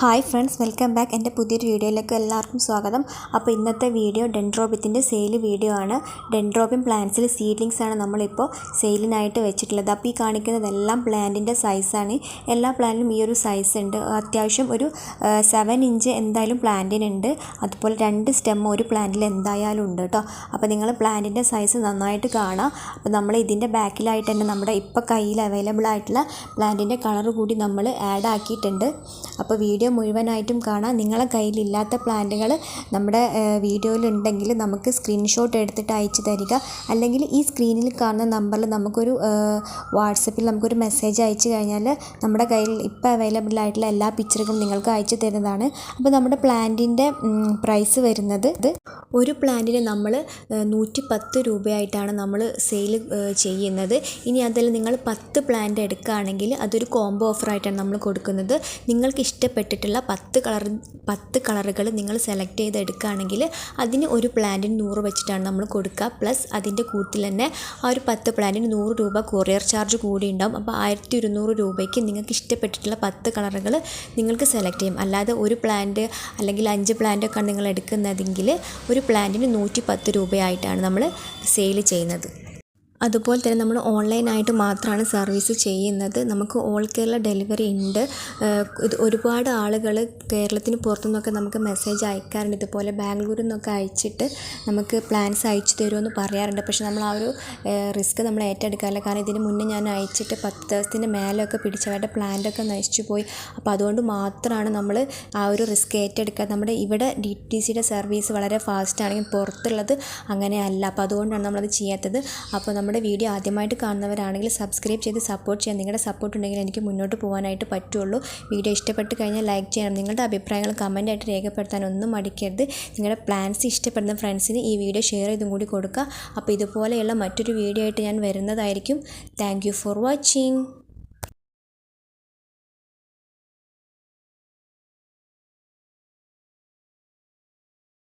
Hi friends welcome back. എന്റെ പുതിയൊരു വീഡിയോയിലേക്ക് എല്ലാവർക്കും സ്വാഗതം. അപ്പോൾ ഇന്നത്തെ വീഡിയോ ഡെൻഡ്രോബിത്തിന്റെ സെയിൽ വീഡിയോ ആണ്. ഡെൻഡ്രോബിൻ പ്ലാന്റ്സിൽ സീഡ്ലിങ്സ് ആണ് നമ്മളിപ്പോൾ സെയിലിനായിട്ട് വെച്ചിട്ടുള്ളത്. അപ്പോൾ ഈ കാണിക്കുന്നതെല്ലാം പ്ലാന്റിന്റെ സൈസാണ് എല്ലാ പ്ലാന്റിനും ഈ ഒരു സൈസ് ഉണ്ട്. അത്യാവശ്യം ഒരു സെവൻ ഇഞ്ച് എന്തായാലും പ്ലാന്റിനുണ്ട് അതുപോലെ രണ്ട് സ്റ്റെം ഒരു പ്ലാന്റിൽ എന്തായാലും ഉണ്ട് കേട്ടോ. അപ്പോൾ നിങ്ങൾ പ്ലാന്റിന്റെ സൈസ് നന്നായിട്ട് കാണാം. അപ്പോൾ നമ്മൾ ഇതിന്റെ ബാക്കിലായിട്ട് തന്നെ നമ്മുടെ ഇപ്പോൾ കയ്യിൽ അവൈലബിൾ ആയിട്ടുള്ള പ്ലാന്റിന്റെ കളർ കൂടി നമ്മൾ ആഡ് ആക്കിയിട്ടുണ്ട്. അപ്പോൾ വീഡിയോ മുഴുവനായിട്ടും കാണാം. നിങ്ങളെ കയ്യിലില്ലാത്ത പ്ലാന്റുകൾ നമ്മുടെ വീഡിയോയിലുണ്ടെങ്കിൽ നമുക്ക് സ്ക്രീൻഷോട്ട് എടുത്തിട്ട് അയച്ചു തരിക. അല്ലെങ്കിൽ ഈ സ്ക്രീനിൽ കാണുന്ന നമ്പറിൽ നമുക്കൊരു വാട്സപ്പിൽ നമുക്കൊരു മെസ്സേജ് അയച്ചു കഴിഞ്ഞാൽ നമ്മുടെ കയ്യിൽ ഇപ്പോൾ അവൈലബിൾ ആയിട്ടുള്ള എല്ലാ പിക്ചറുകളും നിങ്ങൾക്ക് അയച്ചു തരുന്നതാണ്. അപ്പോൾ നമ്മുടെ പ്ലാന്റിന്റെ പ്രൈസ് വരുന്നത് ഒരു പ്ലാന്റിന് നമ്മൾ നൂറ്റി പത്ത് രൂപയായിട്ടാണ് നമ്മൾ സെയിൽ ചെയ്യുന്നത്. ഇനി അതിൽ നിങ്ങൾ പത്ത് പ്ലാന്റ് എടുക്കുകയാണെങ്കിൽ അതൊരു കോംബോ ഓഫറായിട്ടാണ് നമ്മൾ കൊടുക്കുന്നത്. നിങ്ങൾക്ക് ഇഷ്ടപ്പെട്ടിട്ടുള്ള പത്ത് കളർ പത്ത് കളറുകൾ നിങ്ങൾ സെലക്ട് ചെയ്ത് എടുക്കുകയാണെങ്കിൽ അതിന് ഒരു പ്ലാന്റിന് നൂറ് വെച്ചിട്ടാണ് നമ്മൾ കൊടുക്കുക. പ്ലസ് അതിന്റെ കൂട്ടിൽ തന്നെ ആ ഒരു പത്ത് പ്ലാന്റിന് നൂറ് രൂപ കൊറിയർ ചാർജ് കൂടി ഉണ്ടാവും. അപ്പോൾ ആയിരത്തി ഇരുന്നൂറ് രൂപയ്ക്ക് നിങ്ങൾക്ക് ഇഷ്ടപ്പെട്ടിട്ടുള്ള പത്ത് കളറുകൾ നിങ്ങൾക്ക് സെലക്ട് ചെയ്യും. അല്ലാതെ ഒരു പ്ലാന്റ് അല്ലെങ്കിൽ അഞ്ച് പ്ലാന്റൊക്കെയാണ് നിങ്ങൾ എടുക്കുന്നതെങ്കിൽ ഒരു പ്ലാന്റിന് നൂറ്റി പത്ത് രൂപയായിട്ടാണ് നമ്മൾ സെയിൽ ചെയ്യുന്നത്. അതുപോലെ തന്നെ നമ്മൾ ഓൺലൈനായിട്ട് മാത്രമാണ് സർവീസ് ചെയ്യുന്നത്. നമുക്ക് ഓൾ കേരള ഡെലിവറി ഉണ്ട്. ഇത് ഒരുപാട് ആളുകൾ കേരളത്തിന് പുറത്തു നിന്നൊക്കെ നമുക്ക് മെസ്സേജ് അയക്കാറുണ്ട്. ഇതുപോലെ ബാംഗ്ലൂരിൽ നിന്നൊക്കെ അയച്ചിട്ട് നമുക്ക് പ്ലാൻസ് അയച്ചു തരുമെന്ന് പറയാറുണ്ട്. പക്ഷെ നമ്മൾ ആ ഒരു റിസ്ക് നമ്മൾ ഏറ്റെടുക്കാറില്ല. കാരണം ഇതിന് മുന്നേ ഞാൻ അയച്ചിട്ട് പത്ത് ദിവസത്തിന്റെ മേലെയൊക്കെ പിടിച്ചവരുടെ പ്ലാന്റൊക്കെ നശിച്ചു പോയി. അപ്പോൾ അതുകൊണ്ട് മാത്രമാണ് നമ്മൾ ആ ഒരു റിസ്ക് ഏറ്റെടുക്കുക നമ്മുടെ ഇവിടെ ഡി ടി സിയുടെ സർവീസ് വളരെ ഫാസ്റ്റ് ആണെങ്കിൽ പുറത്തുള്ളത് അങ്ങനെയല്ല. അപ്പോൾ അതുകൊണ്ടാണ് നമ്മളത് ചെയ്യാത്തത്. അപ്പോൾ നമ്മുടെ വീഡിയോ ആദ്യമായിട്ട് കാണുന്നവരാണെങ്കിൽ സബ്സ്ക്രൈബ് ചെയ്ത് സപ്പോർട്ട് ചെയ്യാം നിങ്ങളുടെ സപ്പോർട്ട് ഉണ്ടെങ്കിൽ എനിക്ക് മുന്നോട്ട് പോകാനായിട്ട് പറ്റുള്ളൂ. വീഡിയോ ഇഷ്ടപ്പെട്ട് കഴിഞ്ഞാൽ ലൈക്ക് ചെയ്യണം. നിങ്ങളുടെ അഭിപ്രായങ്ങൾ കമന്റായിട്ട് രേഖപ്പെടുത്താൻ ഒന്നും മടിക്കരുത്. നിങ്ങളുടെ പ്ലാൻസ് ഇഷ്ടപ്പെടുന്ന ഫ്രണ്ട്സിന് ഈ വീഡിയോ ഷെയർ ചെയ്തും കൂടി കൊടുക്കുക. അപ്പോൾ ഇതുപോലെയുള്ള മറ്റൊരു വീഡിയോ ആയിട്ട് ഞാൻ വരുന്നതായിരിക്കും. Thank for watching